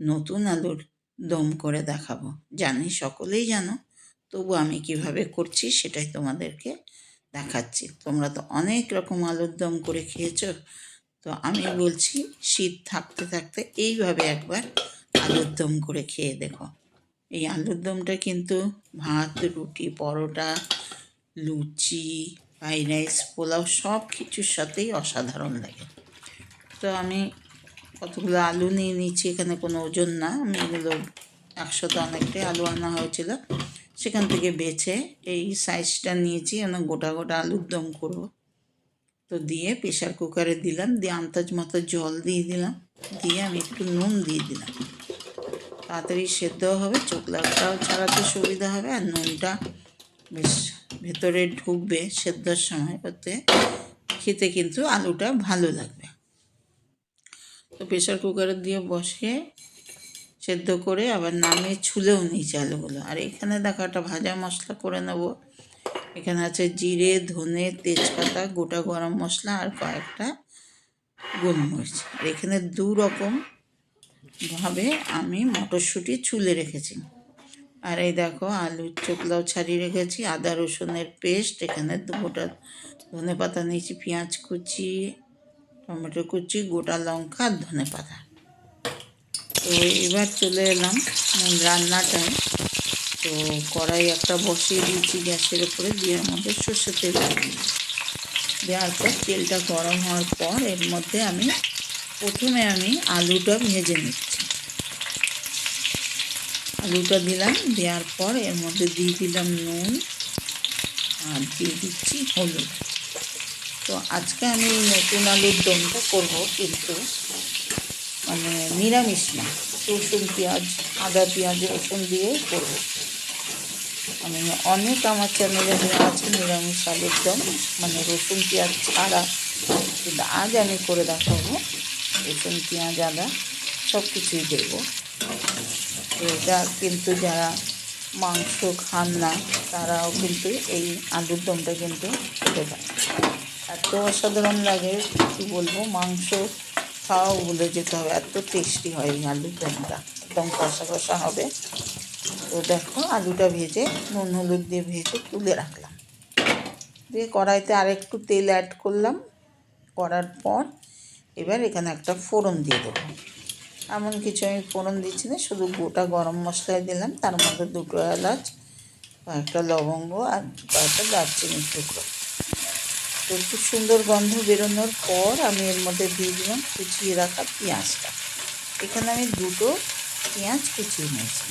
নতুন আলুর দম করে দেখাবো। জানি সকলেই জানো, তবু আমি কীভাবে করছি সেটাই তোমাদেরকে দেখাচ্ছি। তোমরা তো অনেক রকম আলুর দম করে খেয়েছো। তো আমি বলছি, শীত থাকতে থাকতে এইভাবে একবার আলুর দম করে খেয়ে দেখো। এই আলুর দমটা কিন্তু ভাত, রুটি, পরোটা, লুচি, ফ্রাইড রাইস, পোলাও সব কিছুর সাথেই অসাধারণ লাগে। তো আমি কতগুলো আলু নিয়ে নিচ্ছি এখানে কোনো ওজন না। আমি এগুলো একশোতে অনেকটাই আলু আনা হয়েছিল। সেখান থেকে বেছে এই সাইজটা নিয়েছি আমি গোটা গোটা আলুর দম করব। তো দিয়ে প্রেশার কুকারে দিলাম, দিয়ে আন্দাজ মতো জল দিয়ে দিলাম। দিয়ে আমি একটু নুন দিয়ে দিলাম। তাড়াতাড়ি সেদ্ধ হবে চোখলাটাও ছাড়াতে সুবিধা হবে, আর নুনটা বেশ ভেতরে ঢুকবে সেদ্ধর সময়, ওতে খেতে কিন্তু আলুটা ভালো লাগবে তো প্রেশার কুকারে দিয়ে বসিয়ে সেদ্ধ করে আবার নামিয়ে ছুলেও নিয়েছি আলুগুলো আর এখানে দেখো একটা ভাজা মশলা করে নেব। এখানে আছে জিরে, ধনে, তেজপাতা, গোটা গরম মশলা আর কয়েকটা গোলমরিচ। আর এখানে দু রকম ভাবে আমি মটরশুঁটি ছুলে রেখেছি। আর এই দেখো আলুর চোখলাও ছাড়িয়ে রেখেছি, আদা রসুনের পেস্ট, এখানে দু গোটা ধনে পাতা নিয়েছি, পেঁয়াজ কুচি টমেটো কুচি, গোটা লঙ্কা আর ধনে পাতা। তো এবার চলে এলাম রান্নাটায়। তো কড়াই একটা বসিয়ে দিয়েছি গ্যাসের উপরে দিয়ে আমাদের সর্ষের তেল দিয়ে দেওয়ার পর তেলটা গরম হওয়ার পর এর মধ্যে আমি প্রথমে আমি আলুটা ভেজে নিচ্ছি। আলুটা দিলাম, দেওয়ার পর এর মধ্যে দিয়ে দিলাম নুন আর দিয়ে দিচ্ছি হলুদ। তো আজকে আমি নতুন আলুর দমটা করব কিন্তু মানে নিরামিষ না, রসুন, পেঁয়াজ, আদা, পেঁয়াজ, রসুন দিয়েই করব। মানে অনেক আমার চ্যানেলে দেওয়া আছে নিরামিষ আলুর দম মানে রসুন, পেঁয়াজ ছাড়া, কিন্তু আজ আমি করে দেখাবো রসুন, পেঁয়াজ, আদা সব কিছুই দেবো এটা কিন্তু যারা মাংস খান না, তারাও কিন্তু এই আলুর দমটা কিন্তু খেতে এত অসাধারণ লাগে, কী বলব, মাংস খাওয়াও ভুলে যেতে হবে। এত টেস্টি হয় এই আলুর দমটা একদম কষা কষা হবে। তো দেখো, আলুটা ভেজে, নুন হলুদ দিয়ে ভেজে তুলে রাখলাম। দিয়ে কড়াইতে আরেকটু তেল অ্যাড করলাম। করার পর এবার এখানে একটা ফোড়ন দিয়ে দেবো। এমন কিছু আমি ফোড়ন দিচ্ছি না, শুধু গোটা গরম মশলাই দিলাম। তার মধ্যে দুটো এলাচ, কয়েকটা লবঙ্গ আর কয়েকটা দারচিনির টুকরো। তো খুব সুন্দর গন্ধ বেরোনোর পর আমি এর মধ্যে দিয়ে দিলাম কুচিয়ে রাখা পেঁয়াজটা। এখানে আমি দুটো পেঁয়াজ কুচিয়ে নিয়েছি।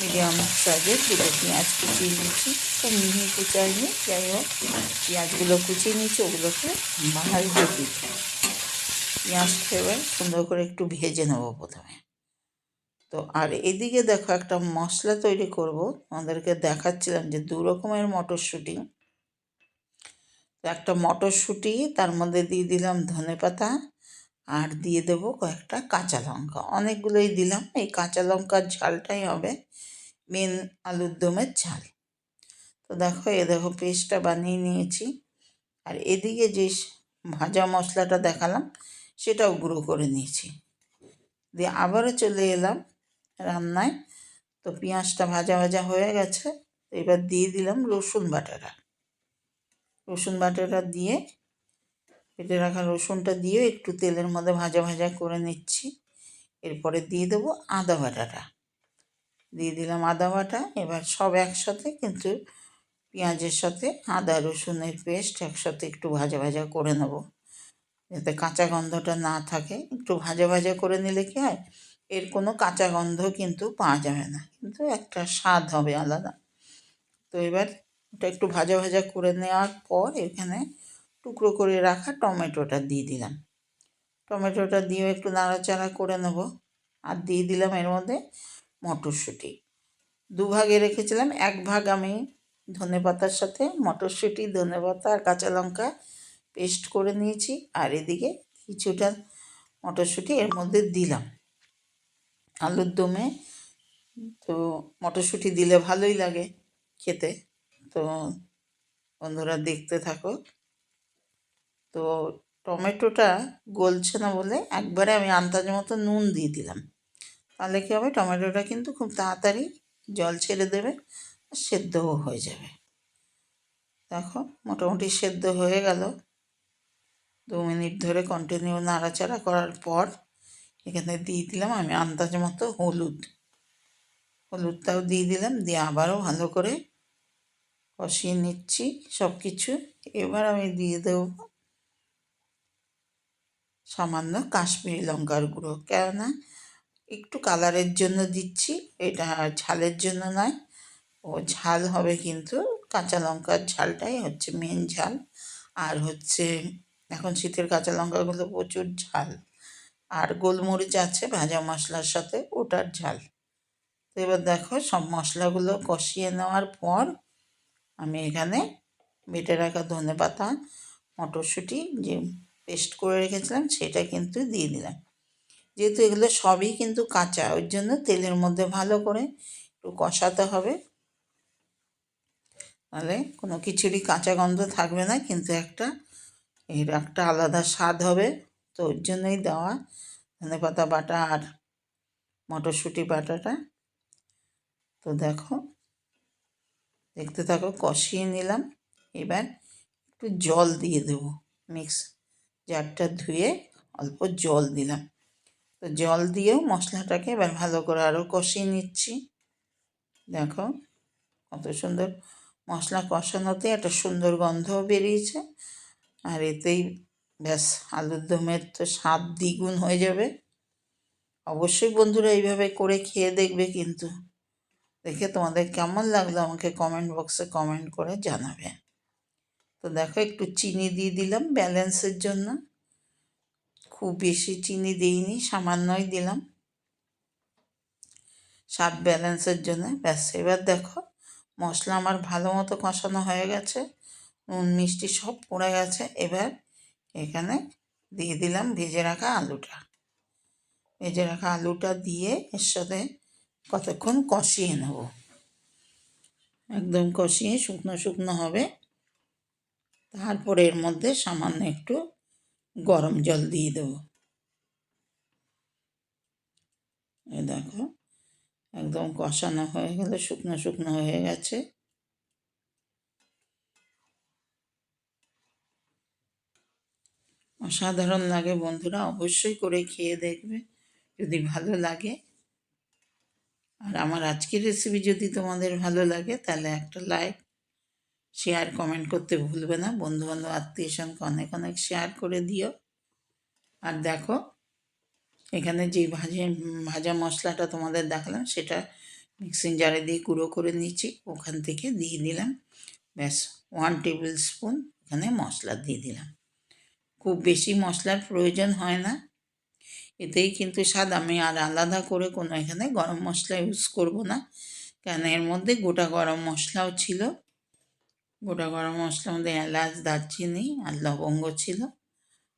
মিডিয়াম সাইজের দুটো পেঁয়াজ কুচিয়ে নিয়েছি। খুব মিহি কুচাই কুচাইনি, যাই হোক, পেঁয়াজগুলো কুচিয়ে নিয়েছি, ওগুলোকে ভাজতে দিই। পেঁয়াজটা এবার সুন্দর করে একটু ভেজে নেব প্রথমে। তো আর এদিকে দেখো একটা মশলা তৈরি করব। আমাদেরকে দেখাচ্ছিলাম যে দু রকমের মটরশুঁটি। একটা মটরশুঁটি, তার মধ্যে দিয়ে দিলাম ধনে পাতা আর দিয়ে দেব কয়েকটা কাঁচা লঙ্কা। অনেকগুলোই দিলাম, এই কাঁচা লঙ্কার ঝালটাই হবে মেন আলুর দমের ঝাল। তো দেখো, এ দেখো পেস্টটা বানিয়ে নিয়েছি। আর এদিকে যে ভাজা মশলাটা দেখালাম, সেটাও গুঁড়ো করে নিয়েছি। দিয়ে আবারও চলে এলাম রান্নায়। তো পেঁয়াজটা ভাজা ভাজা হয়ে গেছে এবার দিয়ে দিলাম রসুন বাটাটা। রসুন বাটাটা দিয়ে, কেটে রাখা রসুনটা দিয়ে একটু তেলের মধ্যে ভাজা ভাজা করে নিচ্ছি। এরপরে দিয়ে দেবো আদা বাটাটা। দিয়ে দিলাম আদা বাটা, এবার সব একসাথে কিন্তু পেঁয়াজের সাথে আদা, রসুনের পেস্ট একসাথে একটু ভাজা ভাজা করে নেব। যাতে কাঁচা গন্ধটা না থাকে। একটু ভাজা ভাজা করে নিলে কি হয়, এর কোনো কাঁচা গন্ধ কিন্তু পাওয়া যাবে না। কিন্তু একটা স্বাদ হবে আলাদা। তো এবার ওটা একটু ভাজা ভাজা করে নেওয়ার পর এখানে টুকরো করে রাখা টমেটোটা দিয়ে দিলাম। টমেটোটা দিয়েও একটু নাড়াচাড়া করে নেব। আর দিয়ে দিলাম এর মধ্যে মটরশুঁটি। দুভাগে রেখেছিলাম। এক ভাগ আমি ধনে পাতার সাথে মটরশুঁটি, ধনে পাতা আর কাঁচা লঙ্কা পেস্ট করে নিয়েছি। আর এদিকে কিছুটা মটরশুঁটি এর মধ্যে দিলাম। আলুর দমে তো মটরশুঁটি দিলে ভালোই লাগে খেতে। তো বন্ধুরা দেখতে থাকো। তো টমেটোটা গলছে না বলে একবারে আমি আন্দাজ মতো নুন দিয়ে দিলাম। তাহলে কী হবে? টমেটোটা কিন্তু খুব তাড়াতাড়ি জল ছেড়ে দেবে আর সেদ্ধও হয়ে যাবে। দেখো, মোটামুটি সেদ্ধ হয়ে গেল। দু মিনিট ধরে কন্টিনিউ নাড়াচাড়া করার পর এখানে দিয়ে দিলাম আমি আন্দাজ মতো হলুদ। হলুদটাও দিয়ে দিলাম, দিয়ে আবারও ভালো করে কষিয়ে নিচ্ছি সব কিছু এবার আমি দিয়ে দেবো সামান্য কাশ্মীরি লঙ্কার গুঁড়ো। কেননা একটু কালারের জন্য দিচ্ছি, এটা ঝালের জন্য নয়। ও ঝাল হবে কিন্তু কাঁচা লঙ্কার ঝালটাই হচ্ছে মেন ঝাল। আর হচ্ছে এখন শীতের কাঁচা লঙ্কাগুলো প্রচুর ঝাল। আর গোলমরিচ আছে ভাজা মশলার সাথে, ওটার ঝাল। তো এবার দেখো সব মশলাগুলো কষিয়ে নেওয়ার পর আমি এখানে বেটে রাখা ধনে পাতা, মটরশুঁটি যে পেস্ট করে রেখেছিলাম সেটা কিন্তু দিয়ে দিলাম। যেহেতু এগুলো সবই কিন্তু কাঁচা, ওই জন্য তেলের মধ্যে ভালো করে একটু কষাতে হবে। তাহলে কোনো কিছুরই কাঁচা গন্ধ থাকবে না, কিন্তু একটা, এর একটা আলাদা স্বাদ হবে। তো ওর জন্যই দেওয়া ধনে পাতা বাটা আর মটরশুঁটি বাটাটা। তো দেখো দেখতে থাকো, কষিয়ে নিলাম। এবার একটু জল দিয়ে দেবো। মিক্স জারটা ধুয়ে অল্প জল দিলাম। তো জল দিয়েও মশলাটাকে এবার ভালো করে আরও কষিয়ে নিচ্ছি। দেখো কত সুন্দর মশলা কষানোতে একটা সুন্দর গন্ধও বেরিয়েছে। আর এতেই ব্যাস, আলুর দমের তো স্বাদ দ্বিগুণ হয়ে যাবে। অবশ্যই বন্ধুরা এইভাবে করে খেয়ে দেখবে কিন্তু। দেখে তোমাদের কেমন লাগল আমাকে কমেন্ট বক্সে কমেন্ট করে জানাবে। তো দেখো একটু চিনি দিয়ে দিলাম ব্যালেন্সের জন্য। খুব বেশি চিনি দিইনি, সামান্যই দিলাম। স্বাদ ব্যালেন্সের জন্য। ব্যাস, এবার দেখো মশলা আমার ভালো মতো কষানো হয়ে গেছে। নুন, মিষ্টি সব পড়ে গেছে। এবার এখানে দিয়ে দিলাম ভেজে রাখা আলুটা। ভেজে রাখা আলুটা দিয়ে এর সাথে কতক্ষণ কষিয়ে নেব। একদম কষিয়ে শুকনো শুকনো হবে। তারপরে এর মধ্যে সামান্য একটু গরম জল দিয়ে দেব। এ দেখো, একদম কষানো হয়ে গেল শুকনো শুকনো হয়ে গেছে। অসাধারণ লাগে বন্ধুরা, অবশ্যই করে খেয়ে দেখবে। যদি ভালো লাগে আর আমার আজকের রেসিপি যদি তোমাদের ভালো লাগে, তাহলে একটা লাইক শেয়ার কমেন্ট করতে ভুলবে না। বন্ধুবান্ধব, আত্মীয় সঙ্গে অনেক অনেক শেয়ার করে দিও। আর দেখো, এখানে যে ভাজে, ভাজা মশলাটা তোমাদের দেখালাম, সেটা মিক্সিং জারে দিয়ে গুঁড়ো করে নিচ্ছি ওখান থেকে দিয়ে দিলাম, ব্যাস ওয়ান টেবিল স্পুন এখানে মশলা দিয়ে দিলাম। খুব বেশি মশলার প্রয়োজন হয় না। এতেই কিন্তু স্বাদ। আমি আর আলাদা করে কোনো এখানে গরম মশলা ইউজ করব না। কেন? এর মধ্যে গোটা গরম মশলাও ছিল। গোটা গরম মশলার মধ্যে এলাচ, দারচিনি আর লবঙ্গ ছিল।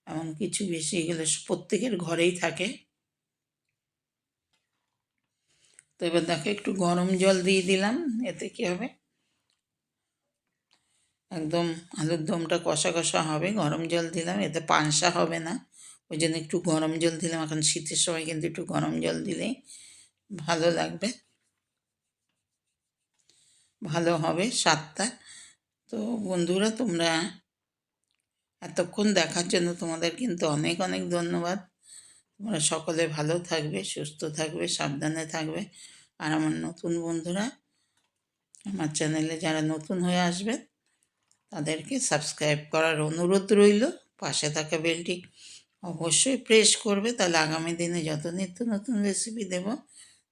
এমন কিছু বেশি এগুলো প্রত্যেকের ঘরেই থাকে। তো এবার দেখো, একটু গরম জল দিয়ে দিলাম। এতে কী হবে? একদম আলুর দমটা কষা কষা হবে। গরম জল দিলাম। এতে পানসা হবে না। ওই জন্য একটু গরম জল দিলাম। এখন শীতের সময় কিন্তু একটু গরম জল দিলেই ভালো লাগবে। ভালো হবে স্বাদটা। তো বন্ধুরা, তোমরা এতক্ষণ দেখার জন্য তোমাদের কিন্তু অনেক অনেক ধন্যবাদ। তোমরা সকলে ভালো থাকবে, সুস্থ থাকবে, সাবধানে থাকবে। আর আমার নতুন বন্ধুরা, আমার চ্যানেলে যারা নতুন হয়ে আসবেন তাদেরকে সাবস্ক্রাইব করার অনুরোধ রইল। পাশে থাকা বেলটি অবশ্যই প্রেস করবে। তাহলে আগামী দিনে যত নিত্য নতুন রেসিপি দেব,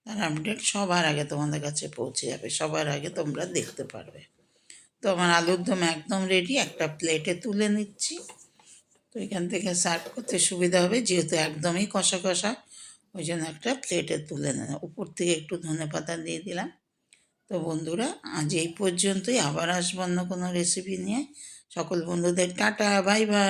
তার আপডেট সবার আগে তোমাদের কাছে পৌঁছে যাবে। সবার আগে তোমরা দেখতে পারবে। তো আমার আলুর দম একদম রেডি একটা প্লেটে তুলে নিচ্ছি। তো এখান থেকে সার্ভ করতে সুবিধা হবে, যেহেতু একদমই কষা কষা, ওই জন্য একটা প্লেটে তুলে নেন উপর থেকে একটু ধনে পাতা দিয়ে দিলাম। তো বন্ধুরা, আজ এই পর্যন্তই। আবার আসব অন্য কোনো রেসিপি নিয়ে। সকল বন্ধুদের টাটা বাই বাই